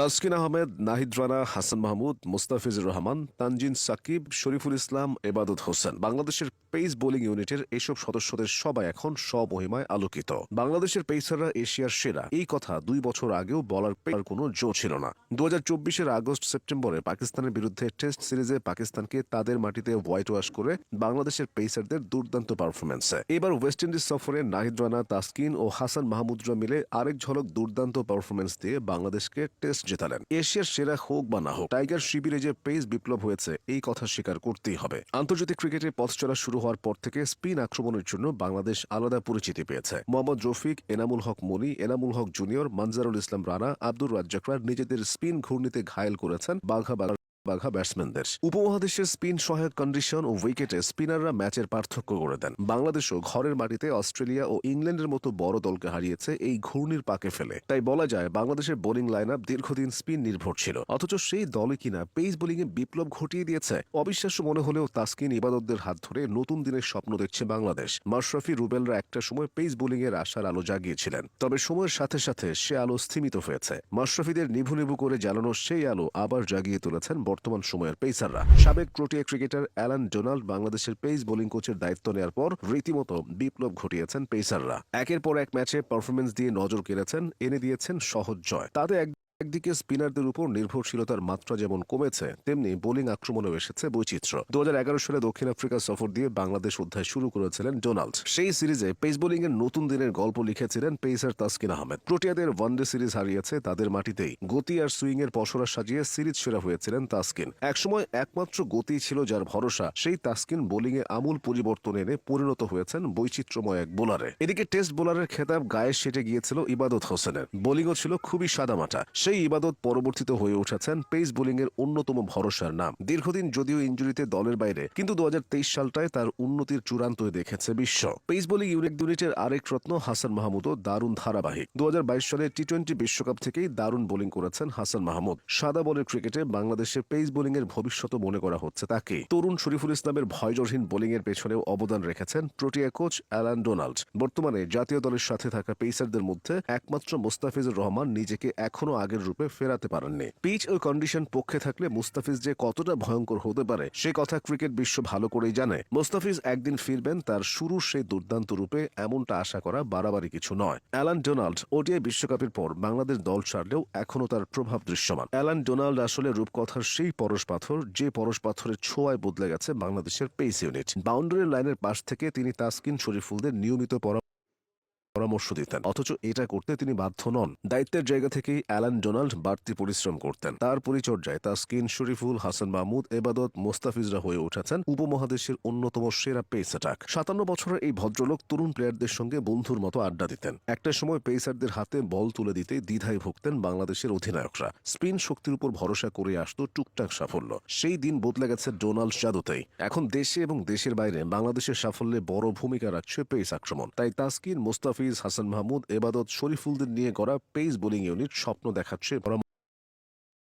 তাসকিন আহমেদ, নাহিদ রানা, হাসান মাহমুদ, মুস্তাফিজুর রহমান, তানজিন সাকিব, শরীফুল ইসলাম, এবাদত হোসেন। বাংলাদেশের pace bowling ইউনিটের এসব সদস্যদের সবাই এখন স্বমহিমায় আলোকিত। বাংলাদেশের পেসাররা এশিয়ার সেরা। এই কথা দুই বছর আগেও বলার পেয়ার কোনো জো ছিল না। দু হাজার চব্বিশের আগস্ট সেপ্টেম্বরে পাকিস্তানের বিরুদ্ধে টেস্ট সিরিজে পাকিস্তানকে তাদের মাটিতে হোয়াইট ওয়াশ করে বাংলাদেশের পেসারদের দুর্দান্ত পারফরমেন্সে এবার ওয়েস্ট ইন্ডিজ সফরে নাহিদ রানা, তাসকিন ও হাসান মাহমুদরা মিলে আরেক ঝলক দুর্দান্ত পারফরমেন্স দিয়ে বাংলাদেশকে টেস্ট জেতালেন। এশিয়ার সেরা হোক বা না হোক, টাইগার শিবিরে যে পেস বিপ্লব হয়েছে, এই কথা স্বীকার করতেই হবে। আন্তর্জাতিক ক্রিকেটে পথ চলা শুরু হওয়ার পর থেকে স্পিন আক্রমণের জন্য বাংলাদেশ আলাদা পরিচিতি পেয়েছে। মোহাম্মদ রফিক, এনামুল হক মনি, এনামুল হক জুনিয়র, মানজারুল ইসলাম রানা, আব্দুর রাজ্জাকরা নিজেদের স্পিন ঘূর্ণিতে ঘায়েল করেছেন বাঘা বাঘা ব্যাটসম্যানদের। উপমহাদেশের স্পিন সহায়ক কন্ডিশন ও উইকেটে স্পিনাররা ম্যাচের পার্থক্য করে দেন। বাংলাদেশও ঘরের মাটিতে অস্ট্রেলিয়া ও ইংল্যান্ডের মতো বড় দলকে হারিয়েছে এই ঘূর্ণির পাকে ফেলে। তাই বলা যায়, বাংলাদেশের বোলিং লাইন আপ দীর্ঘদিন স্পিন নির্ভর ছিল। অথচ সেই দলই কিনা পেস বোলিং এ বিপ্লব ঘটিয়ে দিয়েছে। অবিশ্বাস্য মনে হলেও তাসকিন ইবাদতদের হাত ধরে নতুন দিনের স্বপ্ন দেখছে বাংলাদেশ। মাশরাফি রুবেলরা একটা সময় পেস বোলিংয়ের আশার আলো জাগিয়েছিলেন। তবে সময়ের সাথে সাথে সে আলো স্থিমিত হয়েছে। মাশরাফিদের নিভু নিভু করে জ্বালানো সেই আলো আবার জাগিয়ে তুলেছেন বর্তমান সময়ের পেসাররা। সাবেক প্রোটিয়া ক্রিকেটার অ্যালান ডোনাল্ড বাংলাদেশের পেস বোলিং কোচের দায়িত্ব নেওয়ার পর রীতিমতো বিপ্লব ঘটিয়েছেন পেসাররা। একের পর এক ম্যাচে পারফরমেন্স দিয়ে নজর কেড়েছেন, এনে দিয়েছেন সহজ জয়। তাতে এক একদিকে স্পিনারদের উপর নির্ভরশীলতার মাত্রা যেমন কমেছে, তেমনি বোলিং আক্রমণেও এসেছে বৈচিত্র্য। দু সালে দক্ষিণ আফ্রিকা সফর দিয়ে বাংলাদেশ অধ্যায় শুরু করেছিলেন ডোনাল্ড। সেই সিরিজে পেস বোলিং এর নতুন দিনের গল্প লিখেছিলেন পেসার তাসকিন আহমেদ। প্রোটিয়াদের ওয়ানডে সিরিজ হারিয়েছে তাদের মাটিতেই। গতি আর সুইং এর পসরা সাজিয়ে সিরিজ সেরা হয়েছিলেন তাসকিন। একসময় একমাত্র গতি ছিল যার ভরসা, সেই তাসকিন বোলিং এ আমূল পরিবর্তন এনে পরিণত হয়েছেন বৈচিত্র্যময় এক বোলারে। এদিকে টেস্ট বোলারের খেতাব গায়ে সেটে গিয়েছিল ইবাদত হোসেনের। বোলিংও ছিল খুবই সাদামাটা। সেই ইবাদত পরবর্তীতে হয়ে উঠেছেন। পেস বোলিং এর অন্যতম ভরসার নাম। দীর্ঘদিন যদিও ইঞ্জুরিতে দলের বাইরে, কিন্তু দু সালটায় তার উন্নতির চূড়ান্ত দেখেছে বিশ্ব। পেস বোলিং ইউনিট ইউনিটের আরেক রত্ন হাসান মাহমুদও দারুণ ধারাবাহিক। দু সালে টি টোয়েন্টি বিশ্বকাপ থেকেই দারুণ বোলিং করেছেন হাসান মাহমুদ। সাদা বলের ক্রিকেটে বাংলাদেশের পেস বোলিং এর ভবিষ্যৎ মনে করা হচ্ছে তাকে। তরুণ শরীফুল ইসলামের ভয়জরহীন বোলিং এর পেছনেও অবদান রেখেছেন প্রোটিয়া কোচ অ্যালান ডোনাল্ড। বর্তমানে জাতীয় দলের সাথে থাকা পেসারদের মধ্যে একমাত্র মুস্তাফিজুর রহমান নিজেকে এখনও আগের রূপে ফেরাতে পারেননি। পিচ ও কন্ডিশন পক্ষে থাকলে মুস্তাফিজ যে কতটা ভয়ঙ্কর হতে পারে, সে কথা ক্রিকেট বিশ্ব ভালো করেই জানে। মুস্তাফিজ একদিন ফিরবেন, তার শুরুর সেই দুর্দান্ত রূপে এমনটা আশা করা বাড়াবাড়ি কিছু নয়। অ্যালান ডোনাল্ড ওডিআই বিশ্বকাপের পর বাংলাদেশ দল ছাড়লেও এখনও তার প্রভাব দৃশ্যমান। অ্যালান ডোনাল্ড আসলে রূপকথার সেই পরশ পাথর, যে পরশ পাথরের ছোঁয়ায় বদলে গেছে বাংলাদেশের পেস ইউনিট। বাউন্ডারি লাইনের পাশ থেকে তিনি তাসকিন শরীফুলদের নিয়মিত পরা পরামর্শ দিতেন। অথচ এটা করতে তিনি বাধ্য নন। দায়িত্বের জায়গা থেকেই অ্যালান ডোনাল্ড বাড়তি পরিশ্রম করতেন। তার পরিচর্যায় তাসকিন শরীফুল হাসান মাহমুদ, এবাদত মোস্তাফিজরা হয়ে উঠেছেন উপমহাদেশের অন্যতম সেরা পেস অ্যাটাক সাতান্ন বছরের এই ভদ্রলোক তরুণ প্লেয়ারদের সঙ্গে বন্ধুর মতো আড্ডা দিতেন। একটা সময় পেসারদের হাতে বল তুলে দিতে দ্বিধায় ভুগতেন বাংলাদেশের অধিনায়করা। স্পিন শক্তির উপর ভরসা করে আসতো টুকটাক সাফল্য। সেই দিন বদলে গেছে ডোনাল্ড জাদুতেই। এখন দেশে এবং দেশের বাইরে বাংলাদেশের সাফল্যে বড় ভূমিকা রাখছে পেস আক্রমণ। তাই তাসকিন মোস্তাফিজ হাসান মাহমুদ এবাদত শরীফুলদের নিয়ে গড়া পেস বোলিং ইউনিট স্বপ্ন দেখাচ্ছে